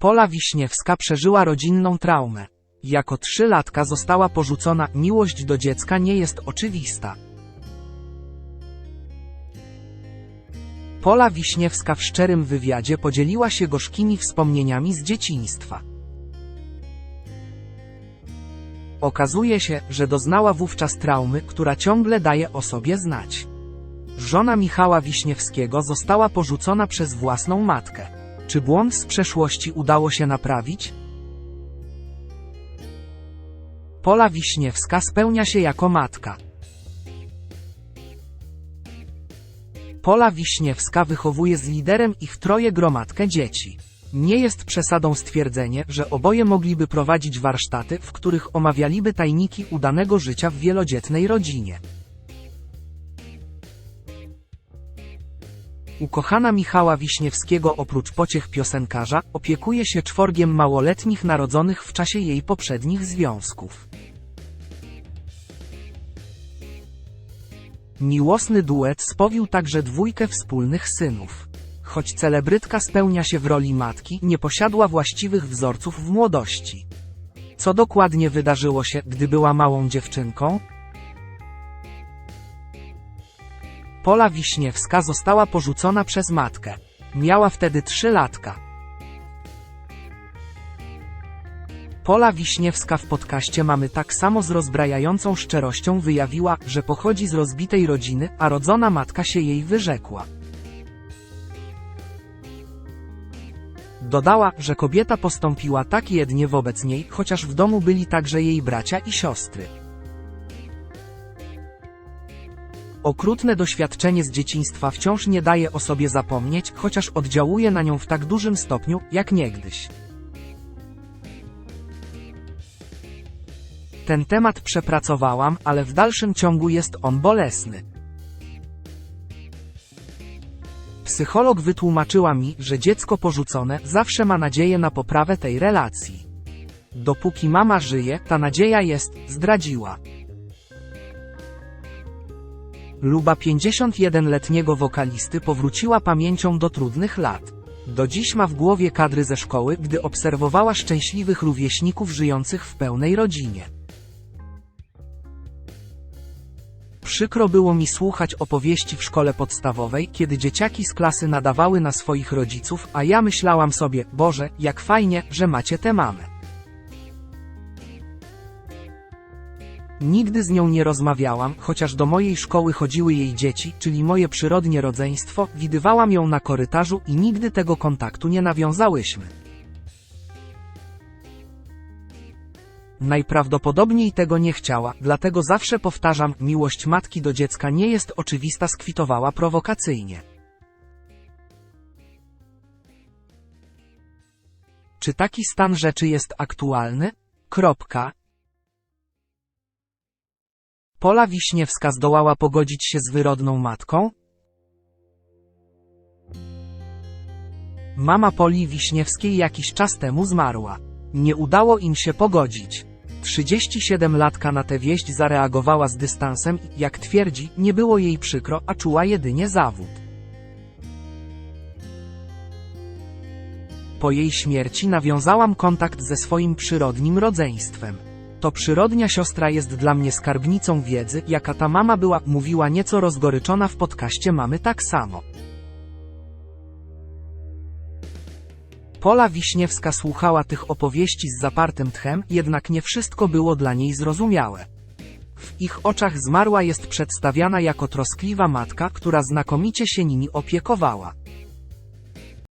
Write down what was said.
Pola Wiśniewska przeżyła rodzinną traumę. Jako trzylatka została porzucona, miłość do dziecka nie jest oczywista. Pola Wiśniewska w szczerym wywiadzie podzieliła się gorzkimi wspomnieniami z dzieciństwa. Okazuje się, że doznała wówczas traumy, która ciągle daje o sobie znać. Żona Michała Wiśniewskiego została porzucona przez własną matkę. Czy błąd z przeszłości udało się naprawić? Pola Wiśniewska spełnia się jako matka. Pola Wiśniewska wychowuje z liderem ich troje gromadkę dzieci. Nie jest przesadą stwierdzenie, że oboje mogliby prowadzić warsztaty, w których omawialiby tajniki udanego życia w wielodzietnej rodzinie. Ukochana Michała Wiśniewskiego oprócz pociech piosenkarza, opiekuje się czworgiem małoletnich narodzonych w czasie jej poprzednich związków. Miłosny duet spowił także dwójkę wspólnych synów. Choć celebrytka spełnia się w roli matki, nie posiadła właściwych wzorców w młodości. Co dokładnie wydarzyło się, gdy była małą dziewczynką? Pola Wiśniewska została porzucona przez matkę. Miała wtedy trzy latka. Pola Wiśniewska w podcaście mamy tak samo z rozbrajającą szczerością wyjawiła, że pochodzi z rozbitej rodziny, a rodzona matka się jej wyrzekła. Dodała, że kobieta postąpiła tak jednie wobec niej, chociaż w domu byli także jej bracia i siostry. Okrutne doświadczenie z dzieciństwa wciąż nie daje o sobie zapomnieć, chociaż oddziałuje na nią w tak dużym stopniu, jak niegdyś. Ten temat przepracowałam, ale w dalszym ciągu jest on bolesny. Psycholog wytłumaczyła mi, że dziecko porzucone zawsze ma nadzieję na poprawę tej relacji. Dopóki mama żyje, ta nadzieja jest, zdradziła. Luba 51-letniego wokalisty powróciła pamięcią do trudnych lat. Do dziś ma w głowie kadry ze szkoły, gdy obserwowała szczęśliwych rówieśników żyjących w pełnej rodzinie. Przykro było mi słuchać opowieści w szkole podstawowej, kiedy dzieciaki z klasy nadawały na swoich rodziców, a ja myślałam sobie, Boże, jak fajnie, że macie tę mamę. Nigdy z nią nie rozmawiałam, chociaż do mojej szkoły chodziły jej dzieci, czyli moje przyrodnie rodzeństwo, widywałam ją na korytarzu i nigdy tego kontaktu nie nawiązałyśmy. Najprawdopodobniej tego nie chciała, dlatego zawsze powtarzam, miłość matki do dziecka nie jest oczywista skwitowała prowokacyjnie. Czy taki stan rzeczy jest aktualny? Kropka. Pola Wiśniewska zdołała pogodzić się z wyrodną matką? Mama Poli Wiśniewskiej jakiś czas temu zmarła. Nie udało im się pogodzić. 37-latka na tę wieść zareagowała z dystansem i, jak twierdzi, nie było jej przykro, a czuła jedynie zawód. Po jej śmierci nawiązałam kontakt ze swoim przyrodnim rodzeństwem. To przyrodnia siostra jest dla mnie skarbnicą wiedzy, jaka ta mama była, mówiła nieco rozgoryczona w podcaście Mamy tak samo. Pola Wiśniewska słuchała tych opowieści z zapartym tchem, jednak nie wszystko było dla niej zrozumiałe. W ich oczach zmarła jest przedstawiana jako troskliwa matka, która znakomicie się nimi opiekowała.